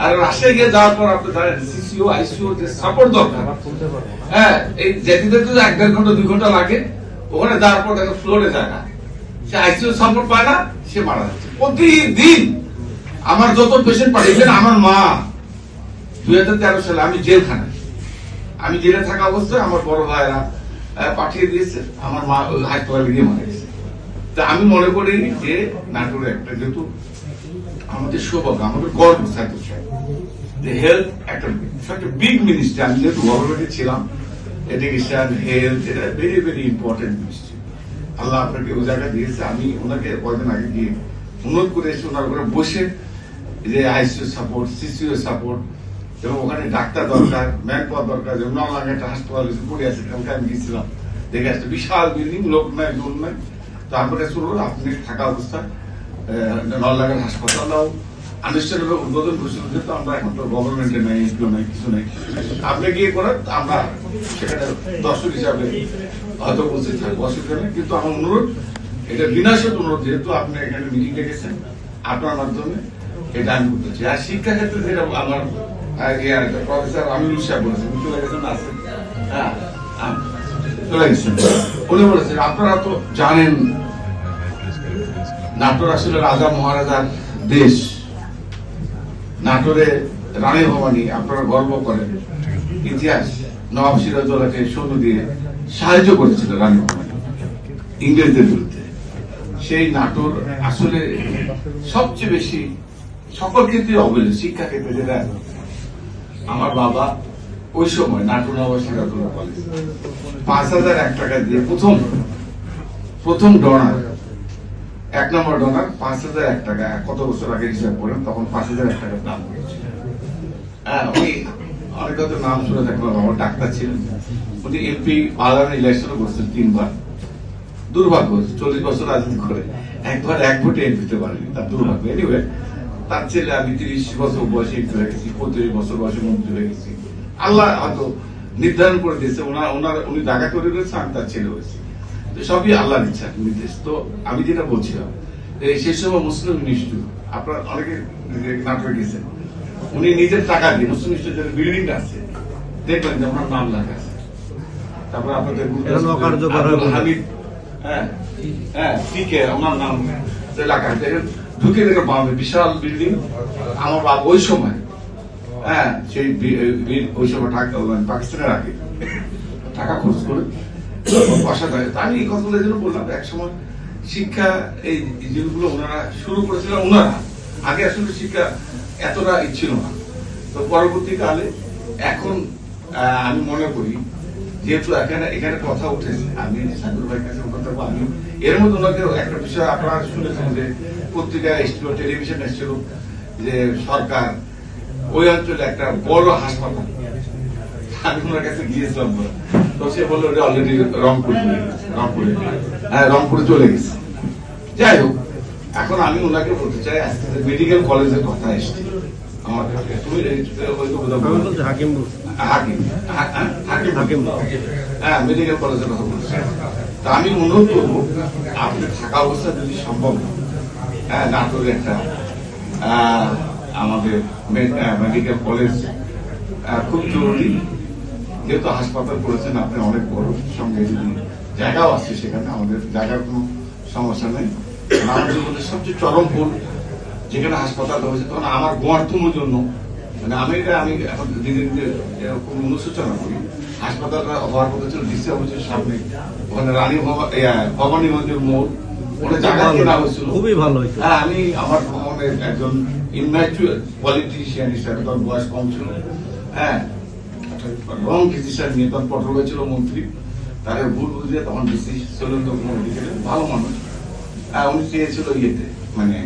আর রাজশাহী গিয়ে যাওয়ার পর আপনি জানেন সিসিও আইসিও যে সাপোর্ট দরকার হ্যাঁ এই যেতে তো এক দেড় ঘণ্টা, দুই ঘণ্টা লাগে, ওখানে যাওয়ার পর দেখো ফ্লোরে যায় না। সে আইসিও সাপোর্ট পায় না, সে মারা যাচ্ছে। প্রতিদিন আমার যত পেশেন্ট পাঠিয়েছেন আমার মা, দুই হাজার তেরো সালে আমি জেলখানায়। আমি জেলে থাকা অবস্থায় আমার বড় ভাইরা পাঠিয়ে দিয়েছে, আমার মা হাসপাতালে গিয়ে মারা গেছে। তা আমি মনে করি যে নাটোরে একটা যেহেতু আমাদের সৌভাগ্য, আমাদের গর্ব সাইকেল যে হেলথ একটা একটা বিগ মিনিস্ট্রি আমি যেহেতু গভর্নমেন্টে ছিলাম এডুকেশন হেলথ এটা very very important ministry Allah আপনাকে ওই জায়গা দিয়েছে, আমি ওনাকে কয়েকদিন আগে গিয়ে অনুরোধ করে এসে ওনার ঘরে বসে যে আইসিইউ সাপোর্ট সিসিইউ সাপোর্ট এবং ওখানে ডাক্তার দরকার ম্যান পাওয়ার দরকার, যেমন নলাঙ্গে একটা হাসপাতাল পড়ে আছে, কালকে আমি গিয়েছিলাম। দেখে আসছে বিশাল বিল্ডিং লোক নাই লোক নাই। তারপরে শুরু আপনি থাকা অবস্থা নলাঙ্গের হাসপাতালটাও আনুষ্ঠানিক উদ্বোধন ঘোষণা যেহেতু আমরা এখন তো গভর্নমেন্টে নাই এসডিও নাই, কিছু নাই। আপনি গিয়ে করেন আমরা সেখানে দর্শক হিসাবে হয়তো উপস্থিত থাকব, অসুবিধা কিন্তু আমার অনুরোধ, এটা বিনাশের অনুরোধ, যেহেতু আপনি এখানে মিটিং ডেকেছেন আপনার মাধ্যমে এটা আমি করতে চাই। আর শিক্ষা ক্ষেত্রে যেটা আমার প্রফেসর আমিরুল সাহেব বলেছেন চলে গেছেন আছেন হ্যাঁ চলে গেছেন। উনি বলেছেন, আপনারা তো জানেন নাটোর আসলে রাজা মহারাজার দেশ। নাটোরে রানী ভবানী, আপনারা গর্ব করেন। ইতিহাস, নবাব সিরাজউদ্দৌলাকে সৈন্য দিয়ে সাহায্য করেছিল রানী ভবানী ইংরেজদের বিরুদ্ধে। সেই নাটোর আসলে সবচেয়ে বেশি সকল ক্ষেত্রে অবহেলিত শিক্ষা ক্ষেত্রে যেটা আমার বাবা ওই সময় নাটোর নবাব সিরাজউদ্দৌলা কলেজ পাঁচ হাজার এক টাকা দিয়ে প্রথম প্রথম ডোনার। এক নম্বর ডোনার পাঁচ হাজার এক টাকা। কত বছর আগে হিসাব করেন তখন পাঁচ হাজার এক টাকার দাম হ্যাঁ নাম শুনে আমার ডাক্তার ছিলেন। উনি এমপি ইলেকশনও করছেন তিনবার। দুর্ভাগ্য, চল্লিশ বছর রাজনীতি করে। একবার এক ভোটে এমপি হতে পারেনি তার দুর্ভাগ্য। এনিওয়ে তার ছেলে, আমি তিরিশ বছর বয়সে এমপি হয়ে গেছি, পঁয়ত্রিশ বছর বয়সে মন্ত্রী হয়ে গেছি। আল্লাহ হয়তো নির্ধারণ করে দিয়েছে, ওনার ওনার, উনি জায়গা করে রয়েছে আমি তার ছেলে হয়েছি। সবই আল্লাহর ইচ্ছা নির্দেশ তো আমি যেটা বলছিলাম সেই সময় মুসলিম মিনিস্ট্রি আপনার অনেকে নাটকে গেছেন উনি নিজের টাকা দিয়ে মুসলিম বিল্ডিংটা আছে দেখবেন যে ওনার নাম লেখা আছে তারপর আপনাদের হয়ে। হামিদ হ্যাঁ হ্যাঁ ঠিক ওনার নাম লেখা আছে ঢুকে দেখে বামে বিশাল বিল্ডিং আমার বাবা ওই সময় হ্যাঁ সেই ওই সময় মানে পাকিস্তানের আগে টাকা খরচ করে তা আমি এই কথাগুলো জন্য বললাম শিক্ষা, এই ওনারা শুরু করেছিলেন, ওনারা। আগে আসলে শিক্ষা এতটা না। তো পরবর্তীকালে এখন আমি মনে করি, যেহেতু এখানে এখানে কথা উঠেছে, আমি সাগর ভাইয়ের কাছে কথা আমি এর মধ্যে ওনাকে একটা বিষয় আপনারা শুনেছেন যে পত্রিকা এসেছিল, টেলিভিশন এসেছিল, যে সরকার ওই অঞ্চলে একটা বড় হাসপাতাল। আমি ওনার কাছে গিয়েছিলাম তো। সে বলল ওটা অলরেডি রংপুর রংপুরে হ্যাঁ রংপুরে চলে গেছে। যাই হোক এখন আমি ওনাকে বলতে চাই আজকে মেডিকেল কলেজের কথা এসছে আমার তুমি হাকিম হাকিম হ্যাঁ, হাকিম। হ্যাঁ মেডিকেল কলেজের কথা বলছি। তা আমি অনুরোধ করব আপনি থাকা অবস্থা যদি সম্ভব হয়, হ্যাঁ নাটোরে একটা আমাদের মেডিকেল কলেজ খুব জরুরি। যেহেতু হাসপাতাল করেছেন আপনি অনেক বড় সঙ্গে জায়গাও আছে সেখানে আমাদের জায়গার কোনো সমস্যা নেই। আমার জীবনের সবচেয়ে চরম ভুল যেখানে হাসপাতাল হয়েছে তখন আমার গোয়ার্থমের জন্য মানে আমি আমি এখন দিনে দিনে এরকম অনুশোচনা করি। হাসপাতালটা হওয়ার কথা ছিল ডিসি অফিসের সামনে। ওখানে রানী ভবানীগঞ্জের মোড়। ওখানে জায়গা কেনা হয়েছিল। খুবই ভালো হয়েছে। হ্যাঁ আমি আমার ভ্রমণের একজন ইনম্যাচুয়ার পলিটিশিয়ান হিসাবে তখন বয়স কম ছিল। হ্যাঁ ডিসিশন নিয়ে তখন পটল হয়েছিল, মন্ত্রী তাকে ভুল বুঝিয়ে তখন ডিসি শৈলেন্দ্র কুমার দিকে ভালো মানুষ। উনি চেয়েছিল ইয়েতে মানে